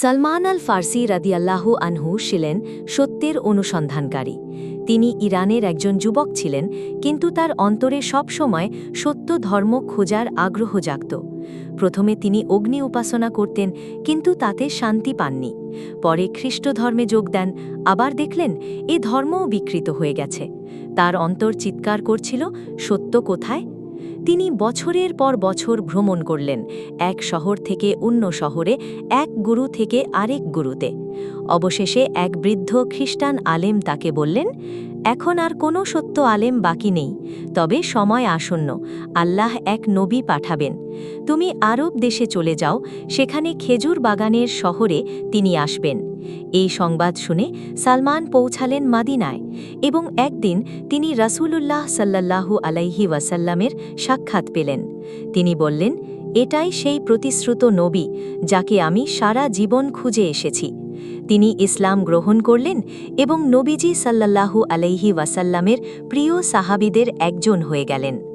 সালমান আল ফার্সি রাদিয়াল্লাহু আনহু ছিলেন সত্যের অনুসন্ধানকারী। তিনি ইরানের একজন যুবক ছিলেন, কিন্তু তার অন্তরে সবসময় সত্য ধর্ম খোঁজার আগ্রহ জাগত। প্রথমে তিনি অগ্নি উপাসনা করতেন, কিন্তু তাতে শান্তি পাননি। পরে খ্রিস্ট ধর্মে যোগ দেন, আবার দেখলেন এ ধর্মও বিকৃত হয়ে গেছে। তার অন্তর চিৎকার করছিল, সত্য কোথায়? তিনি বছরের পর বছর ভ্রমণ করলেন, এক শহর থেকে অন্য শহরে, এক গুরু থেকে আরেক গুরুতে। অবশেষে এক বৃদ্ধ খ্রিস্টান আলেম তাকে বললেন, এখন আর কোনো সত্য আলেম বাকি নেই, তবে সময় আসন্ন, আল্লাহ এক নবী পাঠাবেন। তুমি আরব দেশে চলে যাও, সেখানে খেজুর বাগানের শহরে তিনি আসবেন। এই সংবাদ শুনে সালমান পৌঁছালেন মাদিনায় এবং একদিন তিনি রাসূলুল্লাহ সাল্লাল্লাহু আলাইহি ওয়াসাল্লামের সাক্ষাৎ পেলেন। তিনি বললেন, এটাই সেই প্রতিশ্রুত নবী যাকে আমি সারা জীবন খুঁজে এসেছি। তিনি ইসলাম গ্রহণ করলেন এবং নবীজি সাল্লাল্লাহু আলাইহি ওয়াসাল্লামের প্রিয় সাহাবিদের একজন হয়ে গেলেন।